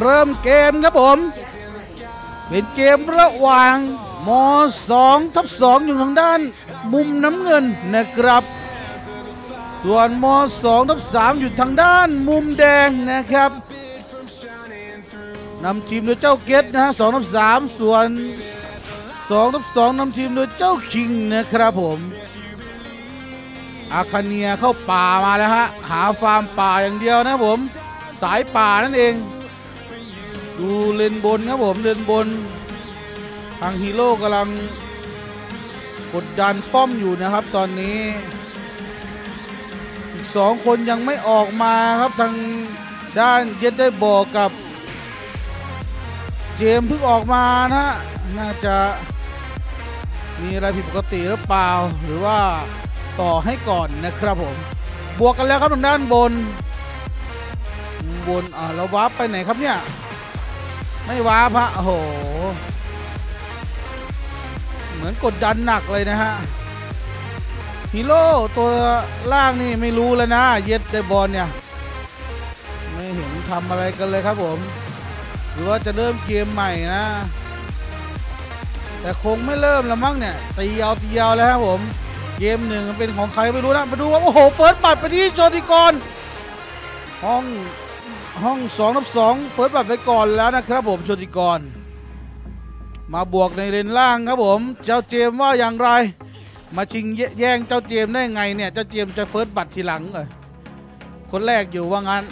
เริ่มเกมครับผม เป็นเกมระหว่างม2ทับ2อยู่ทางด้านมุมน้ำเงินนะครับ ส่วนม2ทับ3อยู่ทางด้านมุมแดงนะครับนำทีมโดยเจ้าเกตนะฮะ2ทับ3ส่วน2ทับ2นำทีมโดยเจ้าคิงนะครับผมอาคาเนียเข้าป่ามาแล้วฮะหาฟาร์มป่าอย่างเดียวนะผม สายป่านั่นเอง ดูเลนบนครับผมเลนบน ทางฮีโร่กำลังกดดันป้อมอยู่นะครับตอนนี้ อีกสองคนยังไม่ออกมาครับทางด้านเย็ดได้บอกกับ เจมเพิ่งออกมานะฮะน่าจะมีอะไรผิดปกติหรือเปล่า หรือว่าต่อให้ก่อนนะครับผม บวกกันแล้วครับทางด้านบน บนอ่าเราวาร์ปไปไหนครับเนี่ย ไม่ว้าพระโอ้โห เหมือนกดดันหนักเลยนะฮะฮีโร่ตัวล่างนี่ไม่รู้แล้วนะ เย็ดได้บอลเนี่ย ไม่เห็นทำอะไรกันเลยครับผม หรือว่าจะเริ่มเกมใหม่นะ แต่คงไม่เริ่มแล้วมั้งเนี่ยตีเอาตีเอาแล้วครับผม เกมหนึ่งเป็นของใครไม่รู้นะ มาดูว่าโอ้โห เฟิร์สบัตรไปที่โจติกรห้อง ห้องสองนับสองเฟิร์สบัตรไปก่อนแล้วนะครับผมโจติกร มาบวกในเลนล่างครับผม เจ้าเจมว่าอย่างไร มาชิงแย่งเจ้าเจมได้ไงเนี่ย เจ้าเจมจะเฟิร์สบัตรทีหลังเออคนแรกอยู่ว่างั้น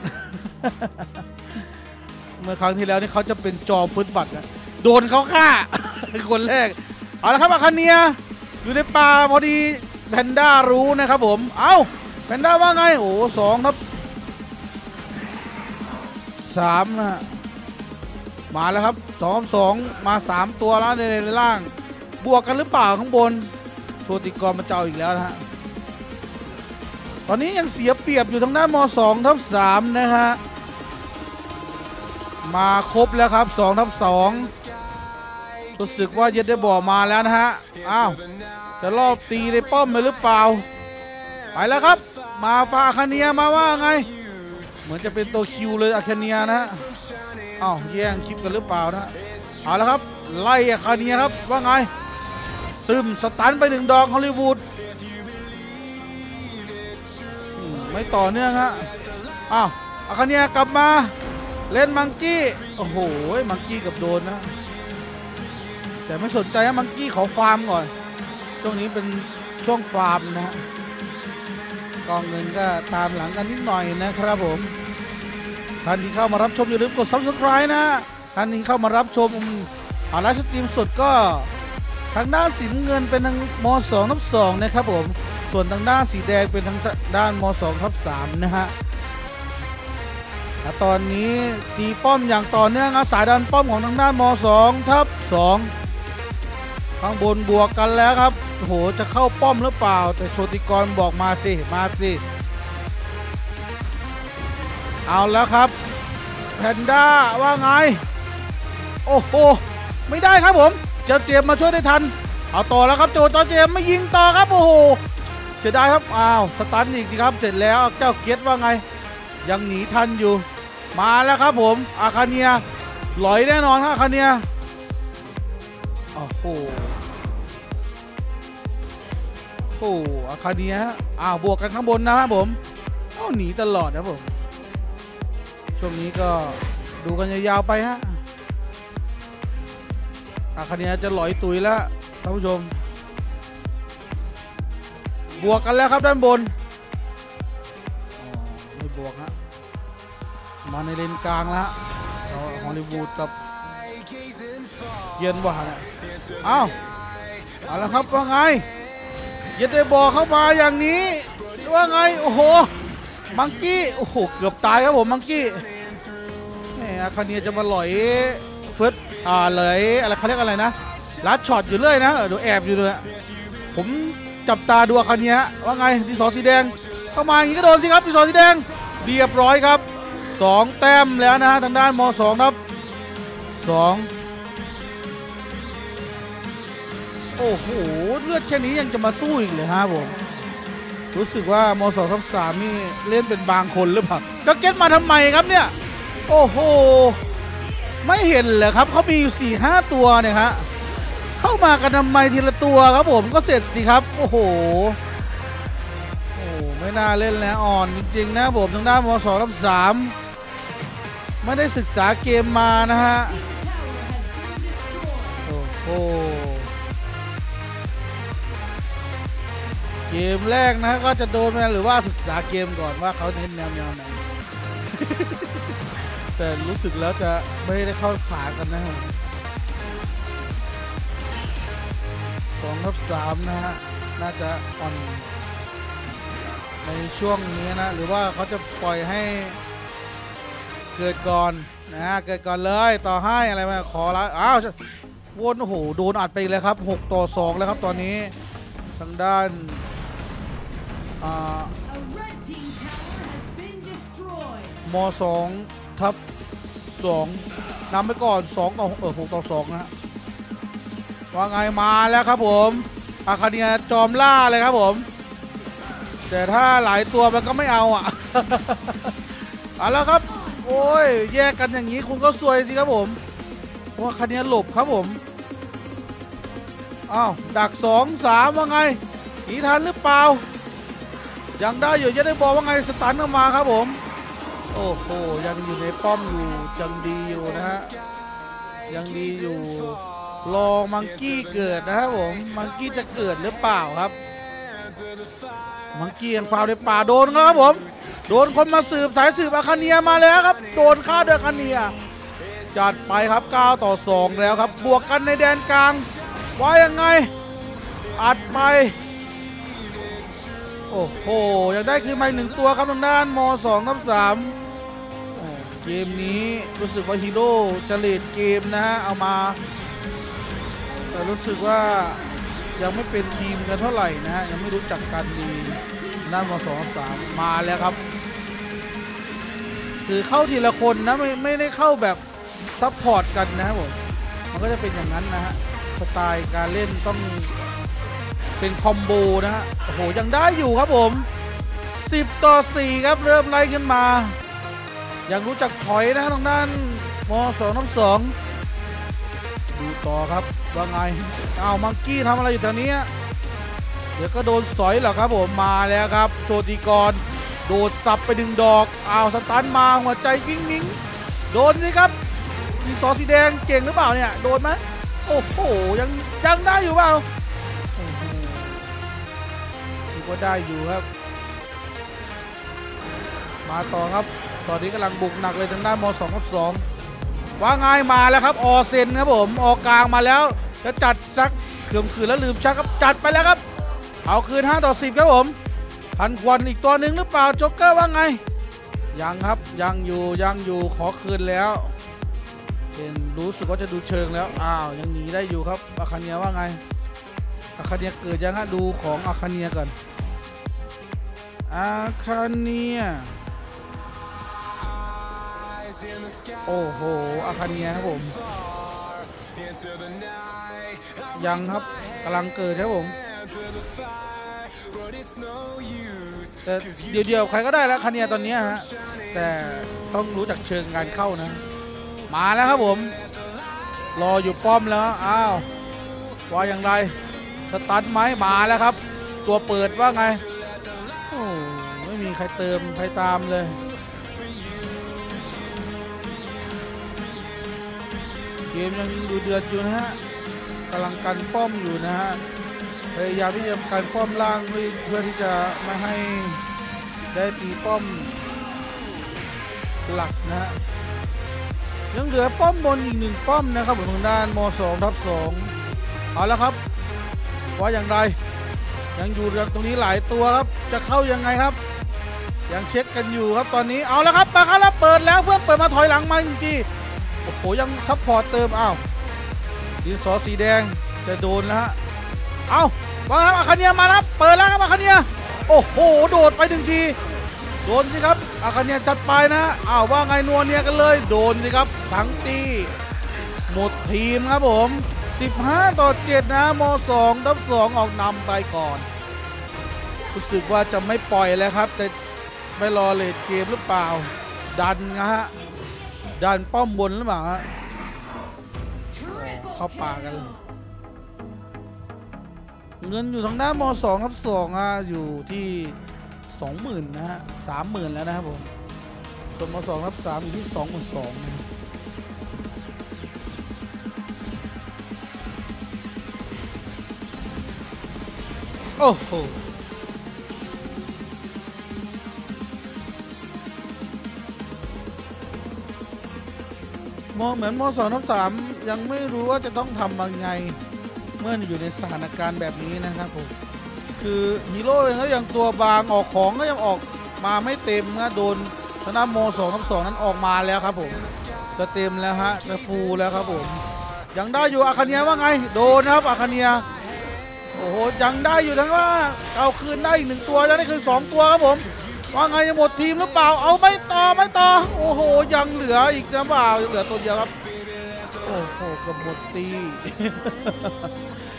เมื่อครั้งที่แล้วนี่เขาจะเป็นจอมเฟิร์สบัตรนะโดนเขาฆ่าคนแรก เอาละครับอาคาเนียอยู่ในป่าพอดีแพนด้ารู้นะครับผม เอ้าแพนด้าว่าไง โอ้สองครับ สามนะฮะมาแล้วครับสองสองมาสามตัวแล้วในในล่าง บวกกันหรือเปล่าข้างบนโชติกรมาเจ้าอีกแล้วนะฮะตอนนี้ยังเสียเปรียบอยู่ทางด้านมสองทับสามนะฮะมาครบแล้วครับสองทับสองรู้สึกว่าเย็ดได้บอกมาแล้วนะฮะอ้าวจะรอบตีในป้อมเลยหรือเปล่า ไปแล้วครับ มาฟาคาเนียมาว่าไง เหมือนจะเป็นตัวคิวเลยอาคาเนียนะฮะอ้าวแย่งคลิปกันหรือเปล่านะเอาละครับ ไล่อาคาเนียครับว่าไงตึมสตันไปหนึ่งดอกฮอลลีวูดไม่ต่อเนื่องฮะอ้าวอาคาเนียกลับมาเล่นมังกี้โอ้โหมังกี้กับโดนนะ แต่ไม่สนใจนะมังกี้ขอฟาร์มก่อนช่วงนี้เป็นช่วงฟาร์มนะฮะ กองเงินก็ตามหลังกันนิดหน่อยนะครับผมท่านที่เข้ามารับชมอย่าลืมกด subscribe นะท่านที่เข้ามารับชมอาไลฟ์สตรีมสดก็ทางด้านสีเงินเป็นทางม2ทับ2นะครับผมส่วนทางด้านสีแดงเป็นทางด้านม2ทับ3นะฮะและตอนนี้ตีป้อมอย่างต่อเนื่องอาสายดันป้อมของทางด้านม2ทับ2 ข้างบนบวกกันแล้วครับโอ้โหจะเข้าป้อมหรือเปล่า แต่โชติกรบอกมาสิมาสิเอาแล้วครับแพนด้าว่าไง โอ้โหไม่ได้ครับผมเจ้าเจมมาช่วยได้ทัน เอาต่อแล้วครับโจเจ้าเจมไม่ยิงต่อครับโอ้โหเสียดายครับอ้าวสตันอีกสิครับเสร็จแล้วเจ้าเกียรติว่าไง ยังหนีทันอยู่ มาแล้วครับผมอาคาเนียลอยแน่นอนครับอาคาเนียโอ้โห อ้โอาคาเนียฮะอ้าวบวกกันข้างบนนะครับผมเอ้าหนีตลอดนะผม ช่วงนี้ก็ดูกันยาวๆไปฮะอาคาเนียจะลอยตุยแล้วท่านผู้ชม บวกกันแล้วครับด้านบนอ๋อไม่บวกฮะมาในเลนกลางแล้วฮอาฮอลลีวูดกับเย็นว่าเนี่ยเอ้าเอาละครับว่าไง เยเด้บอกเข้ามาอย่างนี้ว่าไง โอ้โห มังกี้ โอ้โห เกือบตายครับผมมังกี้นี่อคาเนียจะมาหล่อยเฟิร์สอ่าเลยอะไรเขาเรียกอะไรนะลัดช็อตอยู่เรื่อยนะเดี๋ยวแอบอยู่เลยผมจับตาดูคาเนียว่าไงดีสอสีแดง เข้ามาอย่างนี้ก็โดนสิครับดีสอสีแดงเรียบร้อยครับ 2 แต้มแล้วนะะทางด้านม .2 ครับ2 โอ้โห เลือดแค่นี้ยังจะมาสู้อีกเลยฮะผม รู้สึกว่ามสองทับสามนี่เล่นเป็นบางคนหรือเปล่าก็เก็ตมาทำไมครับเนี่ย โอ้โห ไม่เห็นเหรอครับเขามีอยู่4ี่ห้าตัวเนี่ยฮะเข้ามากันทำไมทีละตัวครับผมก็เสร็จสิครับ โอ้โหโอ้ไม่น่าเล่นแล้วอ่อนจริงๆนะผมทางด้านมสองกับสามไม่ได้ศึกษาเกมมานะฮะ โอ้โห เกมแรกนะก็จะโดนไหมหรือว่าศึกษาเกมก่อนว่าเขาเน้นแนวแนวไหน แต่รู้สึกแล้วจะไม่ได้เข้าขากันนะฮะสองทับสามนะฮะ น่าจะอ่อน ในช่วงนี้นะ หรือว่าเขาจะปล่อยให้เกิดก่อนนะฮะ เกิดก่อนเลยต่อให้อะไรมาขอละอ้าววนโอ้โหโดนอัดไปเลยครับ 6 ต่อ 2 แล้วครับตอนนี้ทางด้าน อ่า A red team tower has been destroyed. ม2ทับ2นำไปก่อน2ต่อเออ6ต่อ2นะฮะว่าไงมาแล้วครับผมอาคาเนียจอมล่าเลยครับผม แต่ถ้าหลายตัวมันก็ไม่เอาอะเอาแล้วครับ โอ้ยแยกกันอย่างนี้คุณก็ซวยสิครับผมว่าคันนี้หลบครับผมอ้าวดักสองสามว่าไงหนีทันหรือเปล่า ยังได้อยู่ยังได้บอกว่าไงสตันออกมาครับผม โอ้โหยังอยู่ในป้อมอยู่ยังดีอยู่นะฮะยังดีอยู่รอมังกี้เกิดนะครับผมมังกี้จะเกิดหรือเปล่าครับ มังกี้ยังฟาวในป่าโดนครับผม โดนคนมาสืบสายสืบอาคาเนียมาแล้วครับ โดนฆ่าเดออาคาเนียจัดไปครับ 9 ต่อ 2 แล้วครับ บวกกันในแดนกลางว่ายังไง อัดไป โอ้โหยังได้คือมาหนึ่งตัวครับทางด้านม2ทับ3โอ้เกมนี้รู้สึกว่าฮีโร่จะเลดเกมนะฮะ เอามา แต่รู้สึกว่ายังไม่เป็นทีมกันเท่าไหร่นะฮะ ยังไม่รู้จักกันดีด้านมสองสามมาแล้วครับ คือเข้าทีละคนนะ ไม่ไม่ได้เข้าแบบซัพพอร์ตกันนะครับผมมันก็จะเป็นอย่างนั้นนะฮะ สไตล์การเล่นต้อง เป็นคอมโบนะฮะโอ้โหยังได้อยู่ครับผม 10 ต่อ 4 ครับเริ่มไล่ขึ้นมา ยังรู้จักถอยนะฮะทางด้านมสองน้ำสองดูต่อครับว่าไงอ้าวมังกี้ทำอะไรอยู่แถวนี้เดี๋ยวก็โดนสอยเหรอครับผมมาแล้วครับโชติกร โดดสับไปดึงดอกอ้าวสตันมาหัวใจวิ่งวิ่งโดนสิครับมีซอสีแดงเก่งหรือเปล่าเนี่ยโดนไหมโอ้โหยังยังได้อยู่เปล่า ถือว่าได้อยู่ครับ มาต่อครับ ตอนนี้กำลังบุกหนักเลยทางด้านม2กับ2ว่าไงมาแล้วครับ ออเซนครับผมออกกลางมาแล้วจะจัดซักเขื่อมขืนแล้วลืมชักครับจัดไปแล้วครับ เอาคืน 5 ต่อ 10 ครับผมพันควันอีกตัวหนึ่งหรือเปล่าโจ๊กเกอร์ว่าไง ยังครับยังอยู่ยังอยู่ขอคืนแล้วเป็นรู้สึกว่าจะดูเชิงแล้ว อ้าว ยังหนีได้อยู่ครับอาคาเนียว่าไงอาคาเนียเกิดยังฮะดูของอาคาเนียก่อน อาคาเนีย โอ้โห อาคาเนียครับผม ยังครับกำลังเกิดครับผมแต่เดียวๆ ใครก็ได้แล้วคาเนียตอนนี้ฮะ แต่ต้องรู้จักเชิงการเข้านะ มาแล้วครับผม รออยู่ป้อมแล้ว อ้าวว่าอย่างไร สตันไหมมาแล้วครับ ตัวเปิดว่าไง โอ้ไม่มีใครเติมใครตามเลยเกมยังดูเดือดอยู่นะฮะกำลังกันป้อมอยู่นะฮะพยายามที่จะการป้อมล่างเพื่อที่จะไม่ให้ได้ตีป้อมหลักนะฮะยังเหลือป้อมบนอีกหนึ่งป้อมนะครับผมทางด้านม 2 ทับ2เอาแล้วครับว่าอย่างไร ยังอยู่เรือตรงนี้หลายตัวครับ จะเข้ายังไงครับ ยังเช็คกันอยู่ครับตอนนี้เอาแล้วครับมาครับแล้วเปิดแล้วเพื่อนเปิดมาถอยหลังมาจริงๆโอ้โหยังซัพพอร์ตเติมอ้าวดินสอสีแดงจะโดนแล้วฮะเอาว่าครับอาคาเนียมาครับเปิดแล้วครับอาคาเนียโอ้โหโดดไปหนึ่งทีโดนสิครับอาคาเนียจัดไปนะอ้าวว่าไงนัวเนียกันเลย โดนสิครับทั้งตีหมดทีมครับผม 15 ต่อ 7 นะม2ดับ 2 ออกนำไปก่อน รู้สึกว่าจะไม่ปล่อยแล้วครับ แต่ไม่รอเลดเกมหรือเปล่า ดันนะฮะ ดันป้อมบนหรือเปล่าฮะเข้าป่ากัน เงินอยู่ทางด้านม2ครับ2อะอยู่ที่20,000นะฮะ30,000 แล้วนะครับผมส่วนม2ครับ3อยู่ที่22,000 โอ้โหมองเหมือนมสองทับสามยังไม่รู้ว่าจะต้องทำยังไง เมื่ออยู่ในสถานการณ์แบบนี้นะครับผมคือฮีโร่เองก็ยังตัวบางออกของก็ยังออกมาไม่เต็มนะโดนธนาโมสองทับสองนั้นออกมาแล้วครับผมจะเต็มแล้วฮะจะฟูลแล้วครับผมยังได้อยู่อาคาเนียว่าไง โดนครับอาคาเนีย โอ้โหยังได้อยู่ทั้งว่าเอาคืนได้อีกหนึ่งตัวแล้วนี่คือสองตัวครับผมว่าไงจะหมดทีมหรือเปล่าเอาไม่ต่อไม่ต่อโอ้โหยังเหลืออีกนะเปล่ายังเหลือตัวเดียวครับโอ้โหกับหมดตี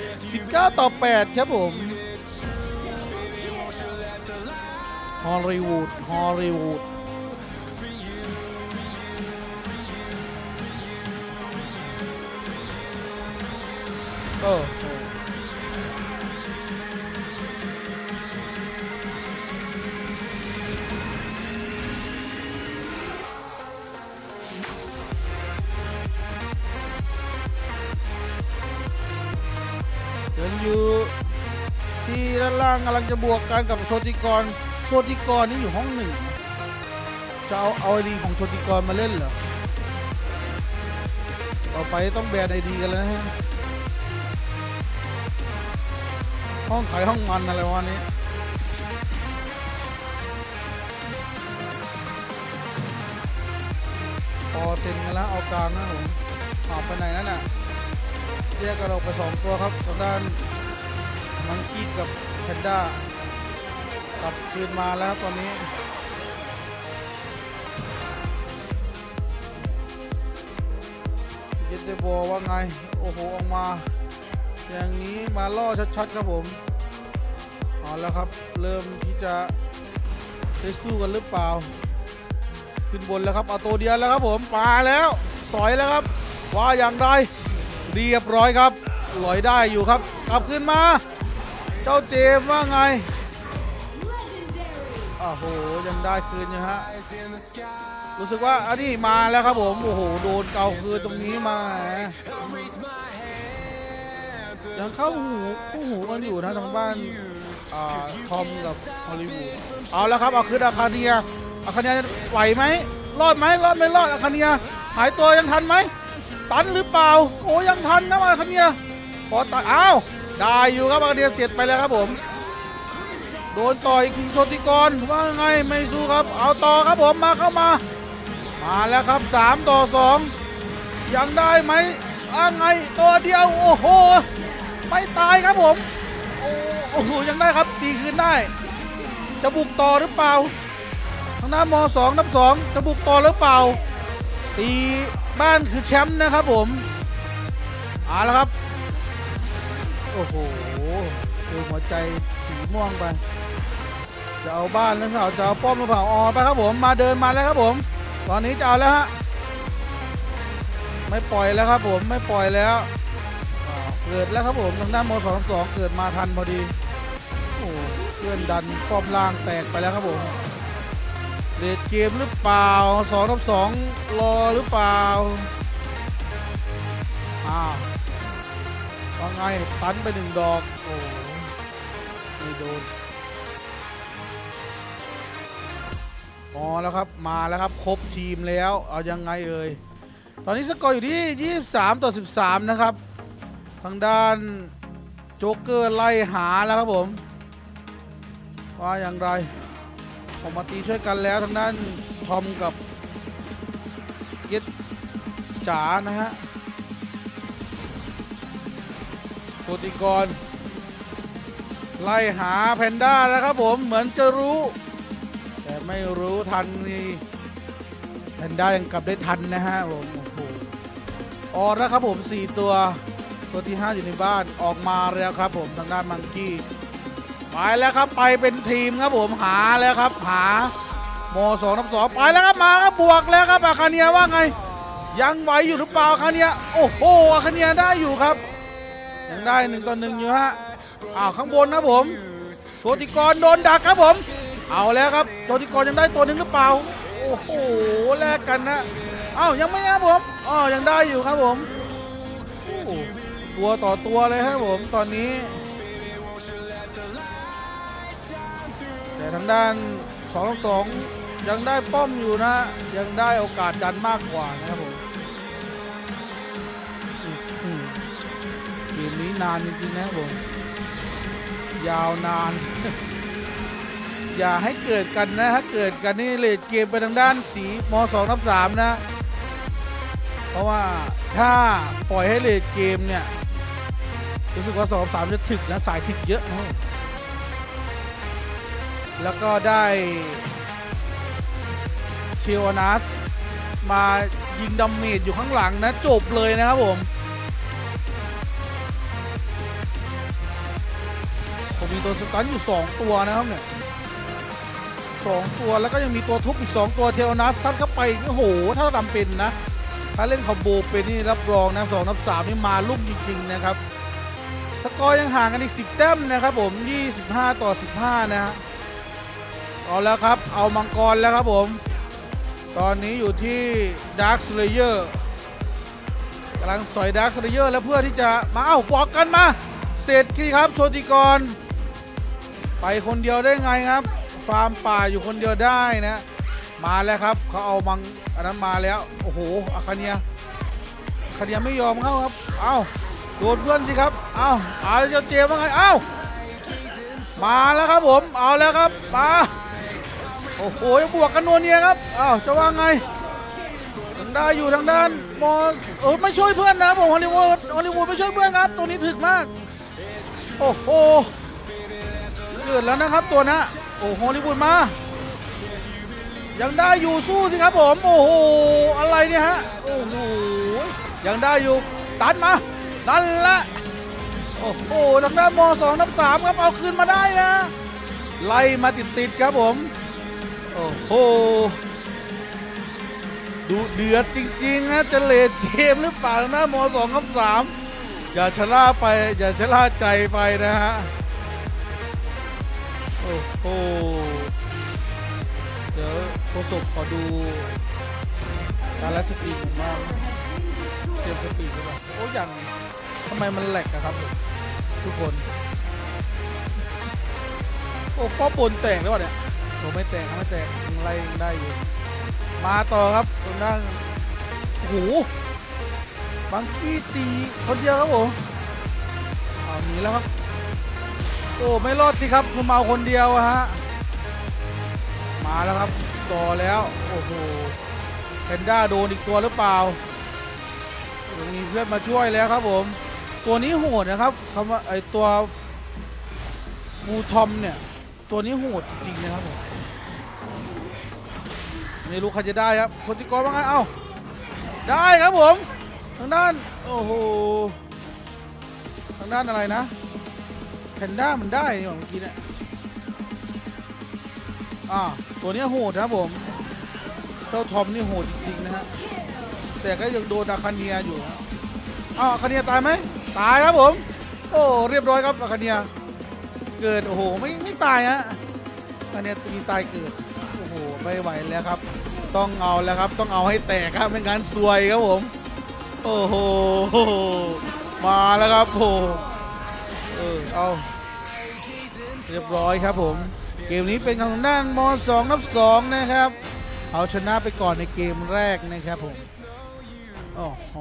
19 ต่อ 8 ครับผมฮอลลีวูดฮอลลีวูดโอ้ อยู่ที่ด้านล่างกำลังจะบวกกันกับโชติกรโชติกรนี่อยู่ห้องหนึ่งจะเอาเอาไอดีของโชติกรมาเล่นเหรอต่อไปต้องแบนไอดีกันแล้วฮะห้องขายห้องมันอะไรวะนี้พอเซ็นกันแล้วเอากลางนะผมออกไปไหนนั่นน่ะแยกกันออกไปสองตัวครับทางด้าน มังกี้กับแพนด้ากลับคืนมาแล้วตอนนี้เย็นเดบอว่าไง โอ้โห ออกมา อย่างนี้มาล่อชัดๆครับผมเอาแล้วครับ เริ่มที่จะได้สู้กันหรือเปล่า ขึ้นบนแล้วครับเอาตัวเดียวแล้วครับผมมาแล้ว สอยแล้วครับ ว่าอย่างไรเรียบร้อยครับลอยได้อยู่ครับ กลับขึ้นมา เจ้าเจมส์ว่าไง Legendary. โอ้โห ยังได้คืนอยู่ฮะ รู้สึกว่าอันนี้มาแล้วครับผม โอ้โห โดนเกาคืนตรงนี้มายังเข้าหูคู่หูกันอยู่นะทางบ้านอ่าทอมกับฮอลลีวูดเอาแล้วครับ เอาคืนอาคาเนียอาคาเนียไหวไหมรอดไหมรอดไม่รอดอาคาเนียหายตัวยังทันไหม ตันหรือเปล่า โอ้ยังทันนะอาคาเนียขอตัดอ้าว ได้อยู่ครับอาคาเนียเสียดไปแล้วครับผม โดนต่อยคิงโชติกรว่าไงไม่สู้ครับ เอาต่อครับผมมาเข้ามา มาแล้วครับ 3 ต่อ 2 ยังได้ไหมว่าไงตัวเดียวโอ้โห ไม่ตายครับผมโอ้โอ้โหยังได้ครับตีคืนได้ จะบุกต่อหรือเปล่าทางหน้ามสองนับสองจะบุกต่อหรือเปล่าตีบ้านคือแชมป์นะครับผมเอาละครับ โอ้โหดูหัวใจสีม่วงไป จะเอาบ้านหรือเปล่าจะเอาป้อมหรือเปล่าอ๋อไปครับผมมาเดินมาแล้วครับผม ตอนนี้จะเอาแล้วฮะไม่ปล่อยแล้วครับผมไม่ปล่อยแล้วเกิดแล้วครับผมทางด้านมสองสองเกิดมาทันพอดีโอ้เพื่อนดันป้อมล่างแตกไปแล้วครับผมเลดเกมหรือเปล่าสองทับสองรอหรือเปล่าอ้าว ว่าไงตันไปหนึ่งดอกโอ้ไม่โดนอ๋อแล้วครับมาแล้วครับครบทีมแล้วเอายังไงเอ่ยตอนนี้สกอร์อยู่ที่ 23 ต่อ 13 นะครับ ทางด้านโจ๊กเกอร์ไล่หาแล้วครับผม ว่าอย่างไรออกมาตีช่วยกันแล้วทางด้านทอมกับเย็ดจ๋านะฮะ โชติกร ไล่หาแพนด้าแล้วครับผมเหมือนจะรู้ แต่ไม่รู้ทันนี่แพนด้ายังกลับได้ทันนะฮะผมโอ้โหออกแล้วครับผม 4 ตัวตัวที่ 5 อยู่ในบ้านออกมาแล้วครับผมทางด้านมังกี้ไปแล้วครับไปเป็นทีมครับผมหาแล้วครับหาโมสองนับสองไปแล้วครับมาครับบวกแล้วครับอาคาเนียว่าไง ยังไหวอยู่หรือเปล่าคะเนียโอ้โหคะเนียได้อยู่ครับ ยังได้หนึ่งต่อหนึ่งอยู่ฮะอ้าวข้างบนนะผมโชติกรโดนดักครับผม เอาแล้วครับโชติกรยังได้ตัวหนึ่งหรือเปล่าโอ้โหแลกกันนะอ้าวยังไม่นะครับผมอ๋อยังได้อยู่ครับผมตัวต่อตัวเลยครับผมตอนนี้ แต่ทางด้าน2องสองยังได้ป้อมอยู่นะ ยังได้โอกาสดันมากกว่านะครับผม นี้นานจริงๆนะผมยาวนาน อย่าให้เกิดกันนะถ้าเกิดกันนี่เลดเกมไปทางด้านสีมสองนับสามนะ เพราะว่าถ้าปล่อยให้เลดเกมเนี่ยรู้สึกว่าสองสามจะถึกนะสายถึกเยอะนะแล้วก็ได้เชวนัสมายิงดาเมจอยู่ข้างหลังนะ จบเลยนะครับผม มีตัวสตันอยู่ 2 ตัวนะครับเนี่ยสองตัวแล้วก็ยังมีตัวทุบอีก 2 ตัวเทวนัสซัดเข้าไปโอ้โหถ้าทำเป็นนะ ถ้าเล่นคอมโบเป็นนี่รับรองนะสองนับสามนี่มาลุ่มจริงๆนะครับสกอร์ยังห่างกันอีก 10 แต้มนะครับผม 25 ต่อ 15 นะฮะเอาแล้วครับเอามังกรแล้วครับผม ตอนนี้อยู่ที่ Dark Slayer กำลังสอย Dark Slayer แล้วเพื่อที่จะมาเอ้าบอกกันมาเศรษฐีครับโชติกร ไปคนเดียวได้ไงครับ ฟาร์มป่าอยู่คนเดียวได้นะ มาแล้วครับเขาเอามังอันนั้นมาแล้ว โอ้โหอาคาเนียคาเนียไม่ยอมเข้าครับ เอ้าโดนเพื่อนสิครับ เอ้าเอาเจ้าเจมว่าไง เอ้ามาแล้วครับผม เอาแล้วครับ มา โอ้โหยังบวกกันนวเนียครับ เอ้าจะว่าไงทางด้านอยู่ทางด้านมอเออไม่ช่วยเพื่อนนะผมฮอลลีวูดฮอลลีวูดไม่ช่วยเพื่อนครับ ตัวนี้ถึกมาก โอ้โห เกิดแล้วนะครับตัวนะโอ้โหฮอลลีวูดมา ยังได้อยู่สู้สิครับผมโอ้โหอะไรเนี่ยฮะโอ้โหยังได้อยู่ตันมานั่นแหละโอ้โหทางด้านมสองนับสามครับเอาคืนมาได้นะ ไล่มาติดๆครับผมโอ้โหดูเดือดจริงๆนะจะเลดเกมหรือเปล่านะมสองกับสามอย่าชะล่าไปอย่าชะล่าใจไปนะฮะ โอ้โห เดี๋ยวโฆษกขอดูการไลสตรีมมากเตรียมสตรีมด้วยโอ้ยังทำไมมันแหลกอะครับ ทุกคน โอ้ป้อบบนแต่งแล้ววะเนี่ยโอ้ไม่แต่งครับไม่แต่งยังไล่ยังได้อยู่ มาต่อครับตรงด้านโอ้โหบังกี้ตีคนเดียวครับผมเอาหนีแล้วครับ โอ้ไม่รอดสิครับคือเมาคนเดียวฮะมาแล้วครับต่อแล้วโอ้โหแพนด้าโดนอีกตัวหรือเปล่ามีเพื่อนมาช่วยแล้วครับผม ตัวนี้โหดนะครับคำว่าไอตัวมูทอมเนี่ย ตัวนี้โหดจริงนะครับผมไม่รู้ใครจะได้ครับคนที่กรว่าไงเอ้าได้ครับผม ทางด้าน โอ้โห ทางด้านอะไรนะ แพนด้ามันได้นี่หว่าเมื่อกี้เนี่ยอ่าตัวนี้โหดนะผม เจ้าทอมนี่โหดจริงๆนะฮะ แต่ก็ยังโดนอาคาเนียอยู่นะอ้าวอาคาเนียตายไหม ตายครับผม โอ้ เรียบร้อยครับอาคาเนีย เกิด โอ้โห ไม่ไม่ตายฮะอาคาเนียมีตายเกิด โอ้โห ไม่ไหวแล้วครับ ต้องเอาแล้วครับ ต้องเอาให้แตกครับ ไม่งั้นซวยครับผม โอ้โห มาแล้วครับโอ้ ออเอาเรียบร้อยครับผม เกมนี้เป็นของด้านม2นับ2นะครับ เอาชนะไปก่อนในเกมแรกนะครับผมโอ้โห